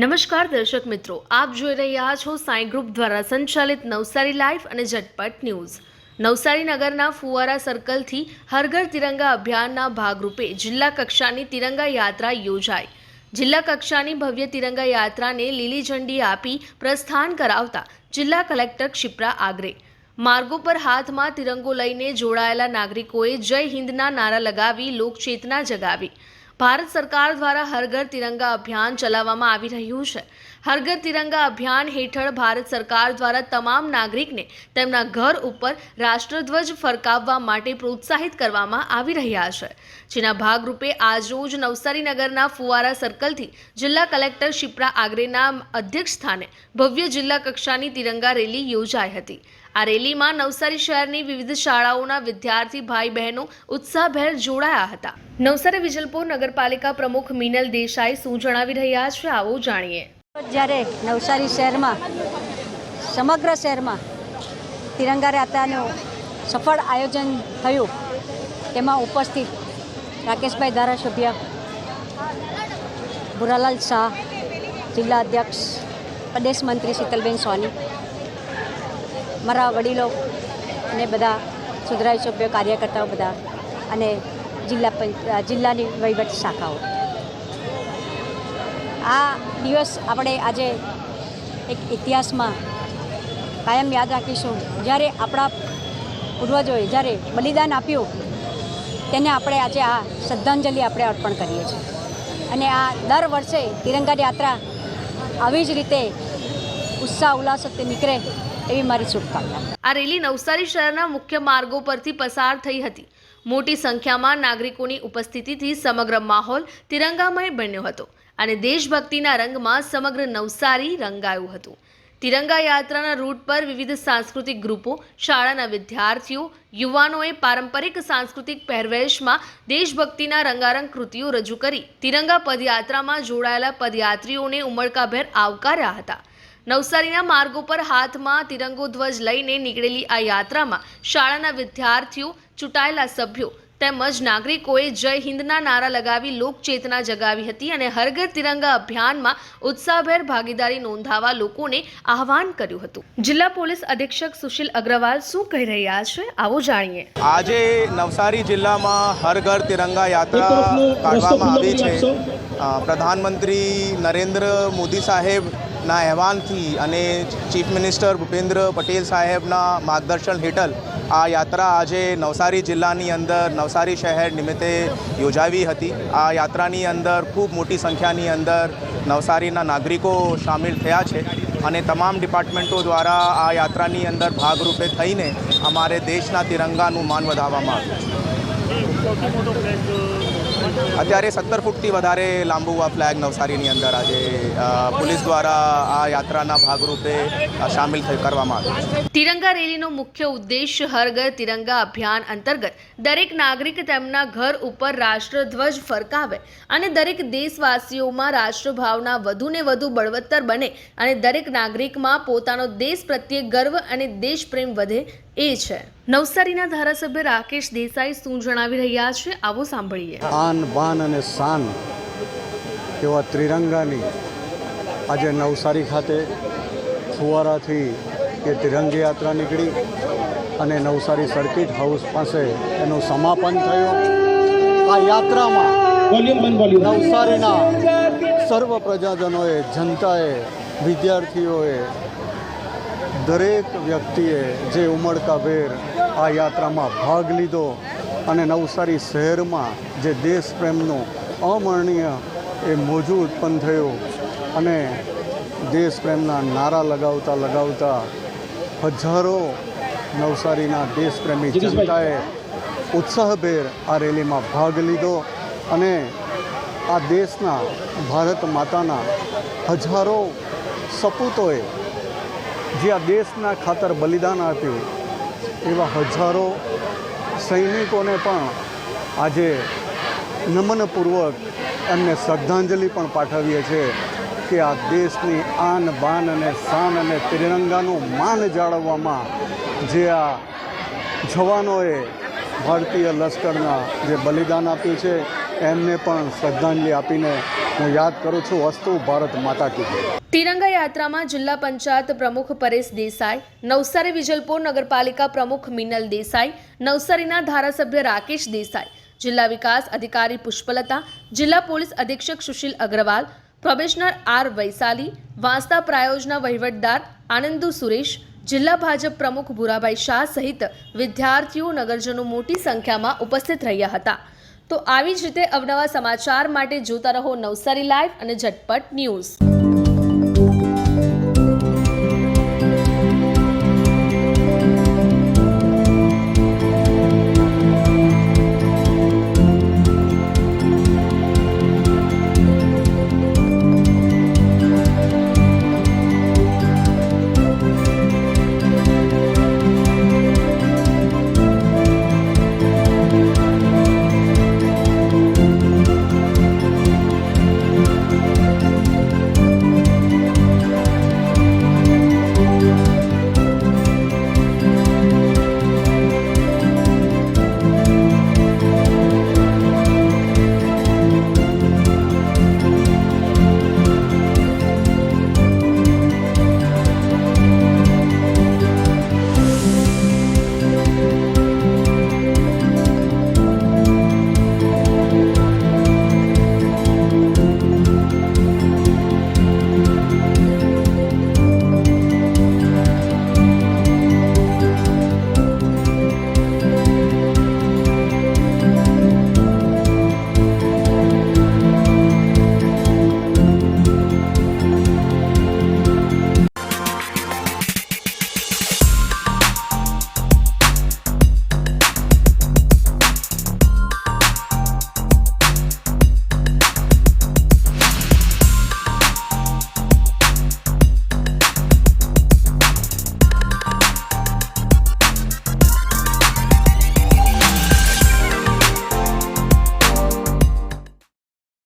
નમસ્કાર દર્શક મિત્રો, આપ જોઈ રહ્યા છો સાંઈ ગ્રુપ દ્વારા સંચાલિત નવસારી લાઈવ અને ઝટપટ ન્યૂઝ. નવસારી નગરના ફુવારા સર્કલથી હરઘર તિરંગા અભિયાનના ભાગરૂપે જિલ્લા કક્ષાની તિરંગા યાત્રા યોજાઈ. જિલ્લા કક્ષાની ભવ્ય તિરંગા યાત્રાને લીલી ઝંડી આપી પ્રસ્થાન કરાવતા જિલ્લા કલેક્ટર ક્ષિપ્રા આગરે. માર્ગો પર હાથમાં તિરંગો લઈને જોડાયેલા નાગરિકોએ જય હિન્દના નારા લગાવી લોકચેતના જગાવી. ભારત સરકાર દ્વારા હરઘર તિરંગા અભિયાન ચલાવવામાં આવી રહ્યું છે. હરઘર તિરંગા અભિયાન હેઠળ ભારત સરકાર દ્વારા તમામ નાગરિકને તેમના ઘર ઉપર રાષ્ટ્રધ્વજ ફરકાવવા માટે પ્રોત્સાહિત કરવામાં આવી રહ્યા છે. જેના ભાગરૂપે આજરોજ નવસારી નગરના ફુવારા સર્કલથી જિલ્લા કલેક્ટર શિપ્રા આગરેના અધ્યક્ષ સ્થાને ભવ્ય જિલ્લા કક્ષાની તિરંગા રેલી યોજાઈ હતી. આ રેલીમાં નવસારી શહેરની વિવિધ શાળાઓના વિદ્યાર્થી ભાઈ બહેનો ઉત્સાહભેર જોડાયા હતા. નવસારી વિજલપુર નગરપાલિકા પ્રમુખ મિનલ દેસાઈ શું જણાવી રહ્યા છે આવો જાણીએ. જ્યારે નવસારી શહેરમાં, સમગ્ર શહેરમાં તિરંગા યાત્રાનું સફળ આયોજન થયું, તેમાં ઉપસ્થિત રાકેશભાઈ ધારાસભ્ય, ભુરાલાલ શાહ, જિલ્લા અધ્યક્ષ, પ્રદેશ મંત્રી શીતલબેન સોની મારા વડીલો અને બધા સુધરાઈ સભ્યો, કાર્યકર્તાઓ બધા અને જિલ્લા પંચ જિલ્લાની વહીવટ શાખાઓ. આ દિવસ આપણે આજે એક ઇતિહાસમાં કાયમ યાદ રાખીશું. જ્યારે આપણા પૂર્વજોએ જ્યારે બલિદાન આપ્યું, તેને આપણે આજે આ શ્રદ્ધાંજલિ આપણે અર્પણ કરીએ છીએ. અને આ દર વર્ષે તિરંગા યાત્રા આવી જ રીતે ઉત્સાહ, ઉલ્લાસ નીકળે. એવી મારી શુભકામના. આ રેલી નવસારી શહેરના મુખ્ય માર્ગો પરથી પસાર થઈ હતી. મોટી સંખ્યામાં નાગરિકોની ઉપસ્થિતિથી સમગ્ર માહોલ તિરંગામય બન્યો હતો અને દેશભક્તિના રંગમાં સમગ્ર નવસારી રંગાયું હતું. તિરંગા યાત્રાના રૂટ પર વિવિધ સાંસ્કૃતિક ગ્રુપો, શાળાના વિદ્યાર્થીઓ, યુવાનોએ પારંપરિક સાંસ્કૃતિક પહેરવેશમાં દેશભક્તિના રંગારંગ કૃતિઓ રજૂ કરી. તિરંગા પદયાત્રામાં જોડાયેલા પદયાત્રીઓને ઉમળકાભેર આવકાર્યા હતા. નવસારીના માર્ગો પર હાથમાં તિરંગો ધ્વજ લઈને નીકળેલી આ યાત્રામાં શાળાના વિદ્યાર્થીઓ ચૂંટાયેલા સભ્યો તેમજ નાગરિકોએ જય હિન્દના નારા લગાવી લોકચેતના જગાવી હતી અને હરઘર તિરંગા અભિયાનમાં ઉત્સાહભેર ભાગીદારી નોંધાવા લોકોને આહવાન કર્યું હતું. જિલ્લા પોલીસ અધિક્ષક સુશીલ અગ્રવાલ શું કહી રહ્યા છે આવો જાણીએ. આજે નવસારી જિલ્લામાં હર ઘર તિરંગા યાત્રા કાઢવામાં આવી છે. પ્રધાનમંત્રી નરેન્દ્ર મોદી સાહેબના અહેવાલથી અને ચીફ મિનિસ્ટર ભૂપેન્દ્ર પટેલ સાહેબના માર્ગદર્શન હેઠળ આ યાત્રા આજે નવસારી જિલ્લાની અંદર નવસારી શહેર નિમિત્તે યોજાવી હતી. આ યાત્રાની અંદર ખૂબ મોટી સંખ્યાની અંદર નવસારીના નાગરિકો સામેલ થયા છે અને તમામ ડિપાર્ટમેન્ટો દ્વારા આ યાત્રાની અંદર ભાગરૂપે થઈને અમારે દેશના તિરંગાનું માન વધારવામાં આવ્યું છે. અત્યારે સત્તર ફૂટથી વધારે લાંબુ આ ફ્લેગ નવસારીની અંદર આજે પોલીસ દ્વારા આ યાત્રાના ભાગરૂપે સામેલ કરવામાં આવ્યો તિરંગા રેલીનો મુખ્ય ઉદ્દેશ હર ઘર તિરંગા અભિયાન અંતર્ગત દરેક નાગરિક તેમના ઘર ઉપર રાષ્ટ્રધ્વજ ફરકાવે અને દરેક દેશવાસીઓમાં રાષ્ટ્રભાવના વધુને વધુ બળવત્તર બને અને દરેક નાગરિકમાં પોતાનો દેશ પ્રત્યે ગર્વ અને દેશપ્રેમ વધે એ છે. નવસારીના ધારાસભ્ય રાકેશ દેસાઈ શું જણાવી રહ્યા છે, આવો સાંભળીએ. આન, બાન અને શાન એવા ત્રિરંગાની આજે નવસારી ખાતે ફુવારાથી એ ત્રિરંગ યાત્રા નીકળી અને નવસારી સર્કિટ હાઉસ પાસે એનું સમાપન થયું. આ યાત્રામાં નવસારીના સર્વ પ્રજાજનોએ, જનતાએ, વિદ્યાર્થીઓએ દરેક વ્યક્તિએ જે ઉમળકાભેર આ યાત્રામાં ભાગ લીધો અને નવસારી શહેરમાં જે દેશ પ્રેમનો અમરણીય એ મોજું ઉત્પન્ન થયું અને દેશ પ્રેમના નારા લગાવતા લગાવતા હજારો નવસારીના દેશપ્રેમી જનતાએ ઉત્સાહભેર આ રેલીમાં ભાગ લીધો અને આ દેશના ભારત માતાના હજારો સપૂતોએ જે આ દેશના ખાતર બલિદાન આપ્યું, એવા હજારો સૈનિકોને પણ આજે નમનપૂર્વક એમને શ્રદ્ધાંજલિ પણ પાઠવીએ છીએ કે આ દેશની આન, બાન અને શાન અને ત્રિરંગાનું માન જાળવવામાં જે આ જવાનોએ ભારતીય લશ્કરના જે બલિદાન આપ્યું છે, એમને પણ શ્રદ્ધાંજલિ આપીને હું યાદ કરું છું, વસ્તુ ભારત માતા કી તિરંગા યાત્રામાં જિલ્લા પંચાયત પ્રમુખ પરેશ દેસાઈ, નવસારી વિજલપુર નગરપાલિકા પ્રમુખ મિનલ દેસાઈ, નવસારીના ધારાસભ્ય રાકેશ દેસાઈ, જિલ્લા વિકાસ અધિકારી પુષ્પલતા, જિલ્લા પોલીસ અધિક્ષક સુશીલ અગ્રવાલ પ્રોબેશનર આર વૈશાલી વાંસદા પ્રાયોજના વહીવટદાર આનંદુ સુરેશ, જિલ્લા ભાજપ પ્રમુખ ભુરાભાઈ શાહ સહિત વિદ્યાર્થીઓ, નગરજનો મોટી સંખ્યામાં ઉપસ્થિત રહ્યા હતા. તો આવી જ રીતે અવનવા સમાચાર માટે જોતા રહો નવસારી લાઈવ અને ઝટપટ ન્યૂઝ.